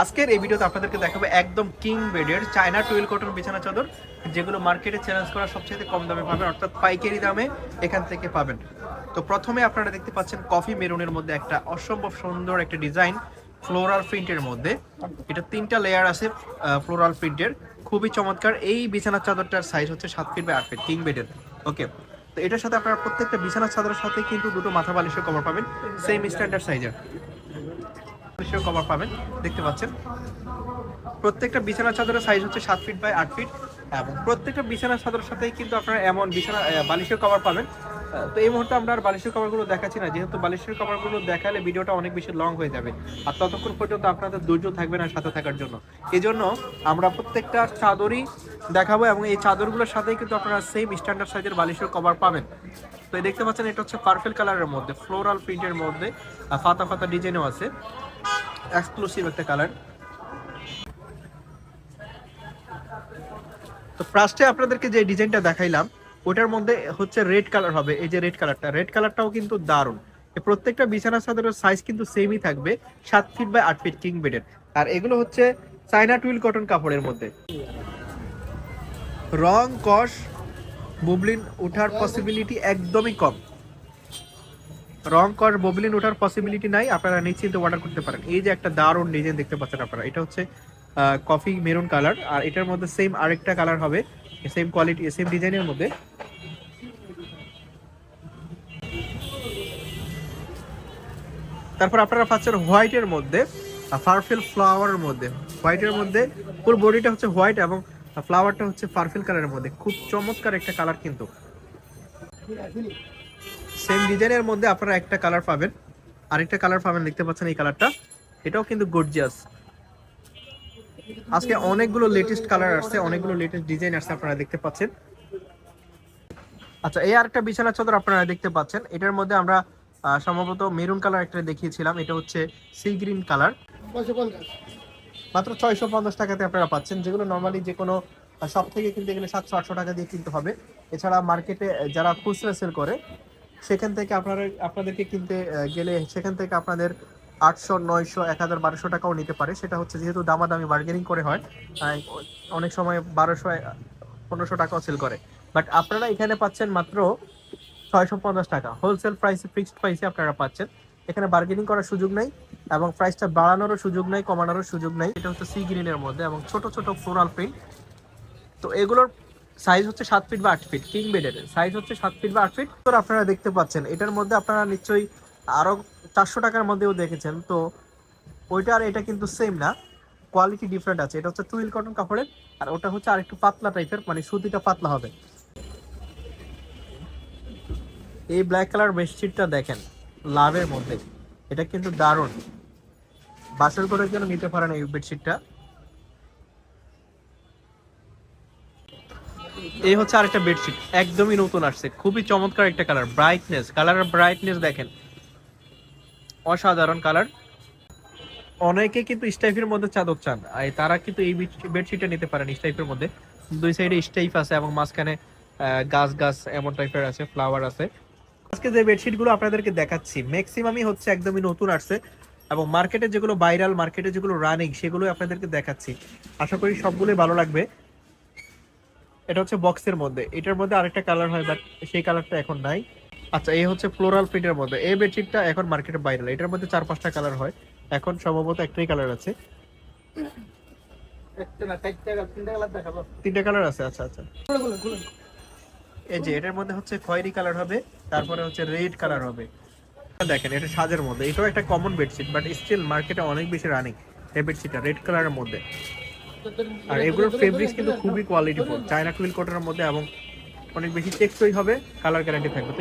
আজকের এই ভিডিওতে আপনাদেরকে দেখাবো একদম কিং বেডের চায়না টুয়েল কটন বিছানা চাদর, যেগুলো মার্কেটে চ্যালেঞ্জ করা সবচেয়ে কম দামে পাবেন, অর্থাৎ পাইকারি দামে এখান থেকে পাবেন। তো প্রথমে আপনারা দেখতে পাচ্ছেন কফি মেরুনের মধ্যে একটা অসম্ভব সুন্দর একটা ডিজাইন ফ্লোরাল প্রিন্টের মধ্যে। এটা তিনটা লেয়ার আছে ফ্লোরাল প্রিন্টের। খুবই চমৎকার। এই বিছানার চাদরটার সাইজ হচ্ছে সাত ফিট বাই আট ফিট কিং বেডের ওকে তো এটার সাথে আপনারা প্রত্যেকটা বিছানার চাদরের সাথে কিন্তু দুটো মাথা বালিশের কভার পাবেন সেম স্ট্যান্ডার্ড সাইজের বালিশের কভার পাবেন, দেখতে পাচ্ছেন। প্রত্যেকটা বিছানা চাদরের সাইজ হচ্ছে সাত ফিট বাই আট ফিট এবং প্রত্যেকটা বিছানা চাদরের সাথেই কিন্তু আপনারা এমন বিছানা বালিশের কভার পাবেন। তো এই মুহূর্তে আমরা আর বালিশের কভারগুলো দেখাচ্ছি না, যেহেতু বালিশের কভারগুলো দেখালে ভিডিওটা অনেক বেশি লং হয়ে যাবে। আর ততক্ষণ পর্যন্ত আপনাদের ধৈর্য থাকবে না সাথে থাকার জন্য। এই জন্য আমরা প্রত্যেকটা চাদরই দেখাবো এবং এই চাদরগুলোর সাথেই কিন্তু আপনারা সেম স্ট্যান্ডার্ড সাইজের বালিশের কভার পাবেন। তো দেখতে পাচ্ছেন, এটা হচ্ছে পার্পেল কালারের মধ্যে ফ্লোরাল প্রিন্টের মধ্যে ফাতা ফাতা ডিজাইনও আছে। এক্সক্লুসিভ একটা কালার তো ফার্স্টে আপনাদেরকে যে ডিজাইনটা দেখাইলাম, ওটার মধ্যে হচ্ছে রেড কালার হবে। এই যে রেড কালারটা রেড কালারটাও কিন্তু দারুণ। প্রত্যেকটা বিছানা চাদরের সাইজ কিন্তু সেমই থাকবে, সাত ফিট বাই আট ফিট কিং বেডের আর এগুলো হচ্ছে চাইনা টুইল কটন কাপড়ের মধ্যে। রং কস বুবলিন ওঠার পসিবিলিটি একদমই কম। রং কর ববলিন ওঠার পসিবিলিটি নাই, আপনারা নিশ্চিন্তে অর্ডার করতে পারেন। এই যে একটা দারুণ ডিজাইন দেখতে পাচ্ছেন আপনারা, এটা হচ্ছে কফি মেরুন কালার আর এটার মধ্যে সেম আরেকটা কালার হবে সেম কোয়ালিটি সেম ডিজাইনের মধ্যে। তারপর আপনারা পাচ্ছেন হোয়াইটের মধ্যে ফারফিল ফ্লাওয়ারের মধ্যে। হোয়াইটের মধ্যে, পুরো বডিটা হচ্ছে হোয়াইট এবং ফ্লাওয়ারটা হচ্ছে ফারফিল কালারের মধ্যে। খুব চমৎকার একটা কালার কিন্তু। সেম ডিজাইনের মধ্যে আপনারা একটা কালার পাবেন। আরেকটা কালার পাবেন, দেখতে পাচ্ছেন এই কালারটা এটাও কিন্তু গর্জিয়াস আজকে অনেকগুলো লেটেস্ট কালার আসছে, অনেকগুলো লেটেস্ট ডিজাইন আসছে আপনারা দেখতে পাচ্ছেন। আচ্ছা এই আরেকটা বিছানা চাদর আপনারা দেখতে পাচ্ছেন। এটার মধ্যে আমরা সম্ভবত মেরুন কালার একটা দেখিয়েছিলাম। এটা হচ্ছে সি গ্রিন কালার মাত্র ছয়শো পঞ্চাশ টাকাতে আপনারা পাচ্ছেন। যেগুলো নর্মালি যে কোনো সব থেকে কিনতে গেলে সাতশো আটশো টাকা দিয়ে কিনতে হবে। এছাড়া মার্কেটে যারা খুচরা সেল করে সেখান থেকে আপনারা, আপনাদেরকে কিনতে গেলে সেখান থেকে আপনাদের আটশো, নয়শো, এক হাজার, বারোশো টাকাও নিতে পারে। সেটা হচ্ছে যেহেতু দামাদামি বার্গেনিং করে হয় অনেক সময় বারোশো, পনেরোশো টাকাও সেল করে। বাট আপনারা এখানে পাচ্ছেন মাত্র ছয়শো পঞ্চাশ টাকা। হোলসেল প্রাইসে ফিক্সড প্রাইসে আপনারা পাচ্ছেন। এখানে বার্গেনিং করার সুযোগ নেই এবং প্রাইসটা বাড়ানোরও সুযোগ নেই, কমানোরও সুযোগ নেই। এটা হচ্ছে সি গ্রিনের মধ্যে এবং ছোট ছোট ফ্লোরাল প্রিন্ট তো এগুলোর সাইজ হচ্ছে সাত ফিট বা আট ফিট কিং বেডের সাইজ হচ্ছে সাত ফিট বা আট ফিট তো আপনারা দেখতে পাচ্ছেন, এটার মধ্যে আপনারা নিশ্চয়ই আরও চারশো টাকার মধ্যেও দেখেছেন। তো ওইটা আর এটা কিন্তু সেম না কোয়ালিটি ডিফারেন্ট আছে। এটা হচ্ছে টুইল কটন কাপড়ের, আর ওটা হচ্ছে আর একটু পাতলা টাইপের মানে সুতিটা পাতলা হবে। এই ব্ল্যাক কালার বেডশিটটা দেখেন, লাভের মধ্যে। এটা কিন্তু দারুণ। বাসের করার জন্য নিতে পারেন এই বেডশিটটা এই হচ্ছে আরেকটা বেডশিট একদমই নতুন আসছে, খুবই চমৎকার একটা কালার ব্রাইটনেস কালারের ব্রাইটনেস দেখেন। অসাধারণ কালার অনেকে কিন্তু স্টাইফের মধ্যে চাদর চান, আর তারা কিন্তু এই বেডশিটটা নিতে পারেন স্টাইফের মধ্যে। দুই সাইডে স্টাইফ আছে এবং মাঝখানে গাছ গাছ এমন টাইপের আছে ফ্লাওয়ার আছে। আজকে যে বেডশিটগুলো আপনাদেরকে দেখাচ্ছি ম্যাক্সিমামই হচ্ছে একদমই নতুন আসছে এবং মার্কেটে যেগুলো ভাইরাল মার্কেটে যেগুলো রানিং সেগুলো আপনাদেরকে দেখাচ্ছি। আশা করি সবগুলোই ভালো লাগবে। এটা হচ্ছে বক্সের মধ্যে। এটার মধ্যে আরেকটা কালার হয় বাট সেই কালারটা এখন নাই। আচ্ছা এই হচ্ছে ফ্লোরাল প্রিন্টের মধ্যে। এই বেডশিটটা এখন মার্কেটে ভাইরাল এটার মধ্যে চার পাঁচটা কালার হয়। এখন সম্ভবত একটাই কালার আছে। তিনটা কালার আছে আচ্ছা আচ্ছা। এই যে এটার মধ্যে হচ্ছে খয়েরি কালার হবে তারপরে হচ্ছে রেড কালার হবে। দেখেন এটা সাজের মধ্যে। এটাও একটা কমন বেডশিট বাট স্টিল মার্কেটে অনেক বেশি রানিং এই বেডশিটটা রেড কালারের মধ্যে। আর এগুলোর ফেব্রিক্স কিন্তু খুবই কোয়ালিটিফুল চায়না কুইল কটনের মধ্যে এবং অনেক বেশি টেকসই হবে কালার গ্যারান্টি থাকবে।